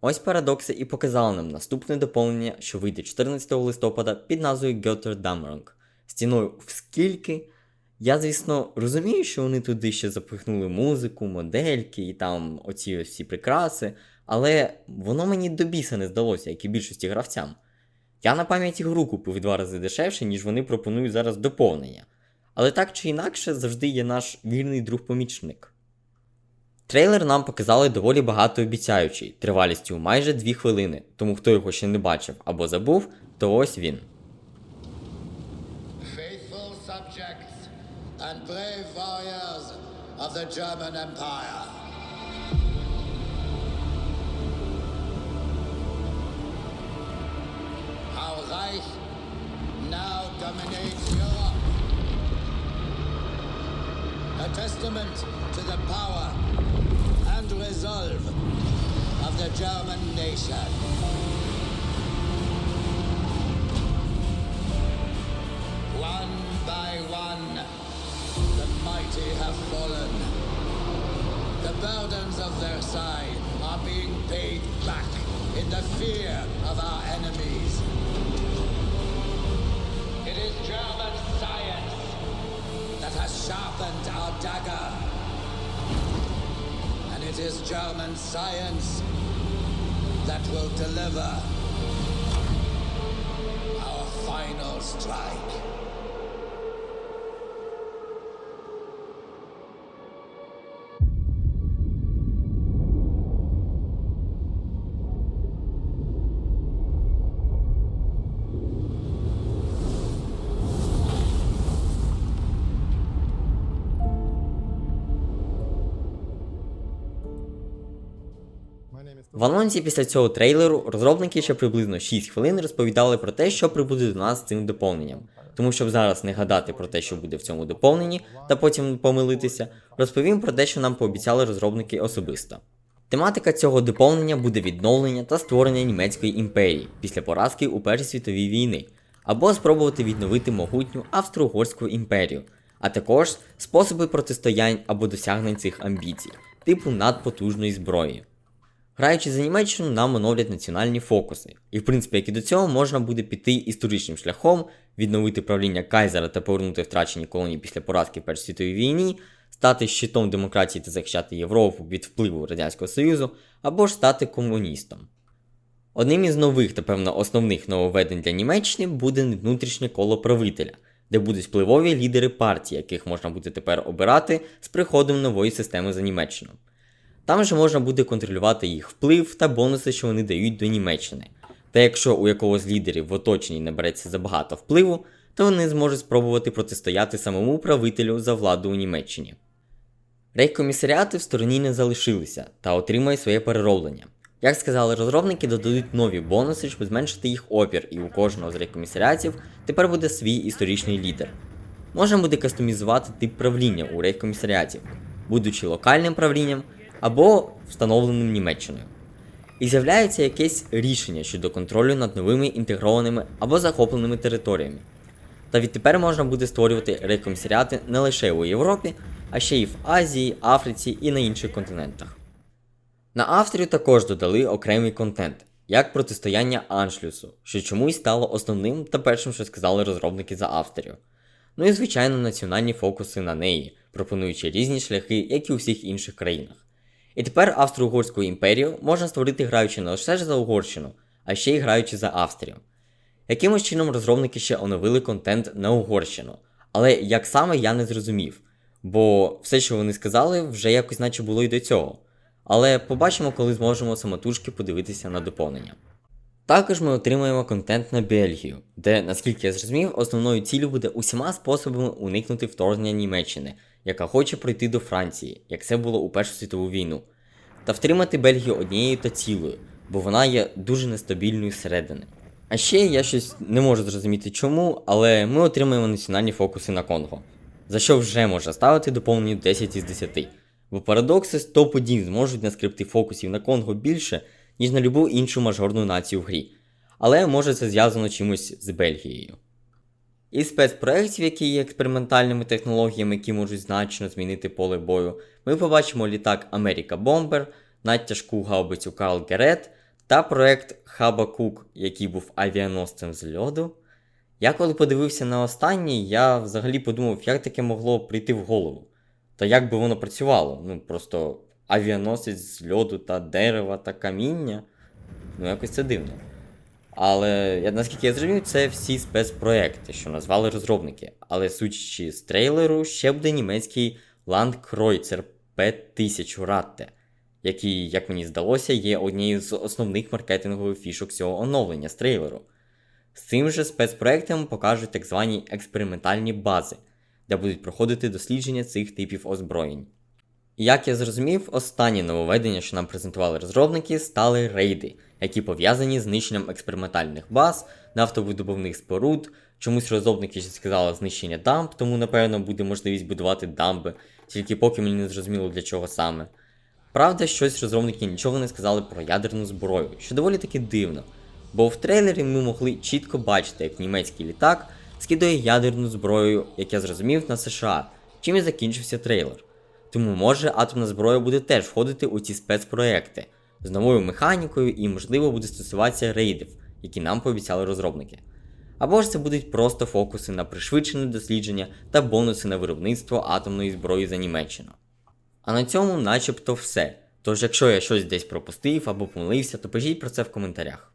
Ось парадокси і показали нам наступне доповнення, що вийде 14 листопада під назвою Götter Dammerung. Стіною в скільки. Я, звісно, розумію, що вони туди ще запихнули музику, модельки і там оці всі прикраси, але воно мені до біса не здалося, як і більшості гравцям. Я на пам'яті гру купив два рази дешевше, ніж вони пропонують зараз доповнення. Але так чи інакше завжди є наш вірний друг-помічник. Трейлер нам показали доволі багатообіцяючий, тривалістю майже 2 хвилини, тому хто його ще не бачив або забув, то ось він. Faithful subjects and brave. A testament to the power and resolve of the German nation. One by one, the mighty have fallen. The burdens of their side are being paid back in the fear of our enemies. It is German science that will deliver our final strike. В анонсі після цього трейлеру розробники ще приблизно 6 хвилин розповідали про те, що прибуде до нас з цим доповненням. Тому щоб зараз не гадати про те, що буде в цьому доповненні, та потім помилитися, розповім про те, що нам пообіцяли розробники особисто. Тематика цього доповнення буде відновлення та створення німецької імперії після поразки у Першій світовій війни, або спробувати відновити могутню Австро-Угорську імперію, а також способи протистоянь або досягнень цих амбіцій, типу надпотужної зброї. Граючи за Німеччину, нам оновлять національні фокуси. І в принципі, як і до цього, можна буде піти історичним шляхом, відновити правління Кайзера та повернути втрачені колонії після поразки в Першій світовій війні, стати щитом демократії та захищати Європу від впливу Радянського Союзу, або ж стати комуністом. Одним із нових та певно основних нововведень для Німеччини буде внутрішнє коло правителя, де будуть впливові лідери партії, яких можна буде тепер обирати з приходом нової системи за Німеччину. Там же можна буде контролювати їх вплив та бонуси, що вони дають до Німеччини. Та якщо у якогось лідерів в оточенні набереться забагато впливу, то вони зможуть спробувати протистояти самому правителю за владу у Німеччині. Рейкомісаріати в стороні не залишилися та отримають своє перероблення. Як сказали розробники, додадуть нові бонуси, щоб зменшити їх опір, і у кожного з рейкомісаріатів тепер буде свій історичний лідер. Можна буде кастомізувати тип правління у рейкомісаріатів, будучи локальним правлінням або встановленим Німеччиною. І з'являється якесь рішення щодо контролю над новими інтегрованими або захопленими територіями. Та відтепер можна буде створювати рекомісаріати не лише у Європі, а ще й в Азії, Африці і на інших континентах. На Австрію також додали окремий контент, як протистояння Аншлюсу, що чомусь стало основним та першим, що сказали розробники за Австрію. Ну і звичайно національні фокуси на неї, пропонуючи різні шляхи, як і у всіх інших країнах. І тепер Австро-Угорську імперію можна створити граючи не лише за Угорщину, а ще й граючи за Австрію. Якимось чином розробники ще оновили контент на Угорщину, але як саме я не зрозумів, бо все, що вони сказали, вже якось наче було й до цього. Але побачимо, коли зможемо самотужки подивитися на доповнення. Також ми отримаємо контент на Бельгію, де, наскільки я зрозумів, основною ціллю буде усіма способами уникнути вторгнення Німеччини, яка хоче пройти до Франції, як це було у Першу світову війну, та втримати Бельгію однією та цілою, бо вона є дуже нестабільною зсередини. А ще я щось не можу зрозуміти чому, але ми отримаємо національні фокуси на Конго, за що вже можна ставити доповнені 10 із 10. Бо парадокси 100 подій зможуть наскрипти фокусів на Конго більше, ніж на любу іншу мажорну націю в грі. Але може це зв'язано чимось з Бельгією. Із спецпроєктів, які є експериментальними технологіями, які можуть значно змінити поле бою, ми побачимо літак Америка Бомбер, надтяжку гаубицю Карл Герет та проект Хабакук, який був авіаносцем з льоду. Я коли подивився на останній, я взагалі подумав, як таке могло прийти в голову. Та як би воно працювало? Ну просто авіаносець з льоду та дерева та каміння. Ну, якось це дивно. Але наскільки я зрозумів, це всі спецпроекти, що назвали розробники. Але судячи з трейлеру, ще буде німецький Landkreuzер P1000 Ratte, який, як мені здалося, є однією з основних маркетингових фішок цього оновлення з трейлеру. З цим же спецпроектом покажуть так звані експериментальні бази, де будуть проходити дослідження цих типів озброєнь. Як я зрозумів, останні нововведення, що нам презентували розробники, стали рейди, які пов'язані з знищенням експериментальних баз, нафтовидобувних споруд. Чомусь розробники ще сказали знищення дамб, тому напевно буде можливість будувати дамби, тільки поки мені не зрозуміло для чого саме. Правда, щось розробники нічого не сказали про ядерну зброю, що доволі таки дивно. Бо в трейлері ми могли чітко бачити, як німецький літак скидає ядерну зброю, як я зрозумів, на США, чим і закінчився трейлер. Тому може атомна зброя буде теж входити у ці спецпроекти з новою механікою і, можливо, буде стосуватися рейдів, які нам пообіцяли розробники. Або ж це будуть просто фокуси на пришвидшене дослідження та бонуси на виробництво атомної зброї за Німеччину. А на цьому начебто все. Тож, якщо я щось десь пропустив або помилився, то пишіть про це в коментарях.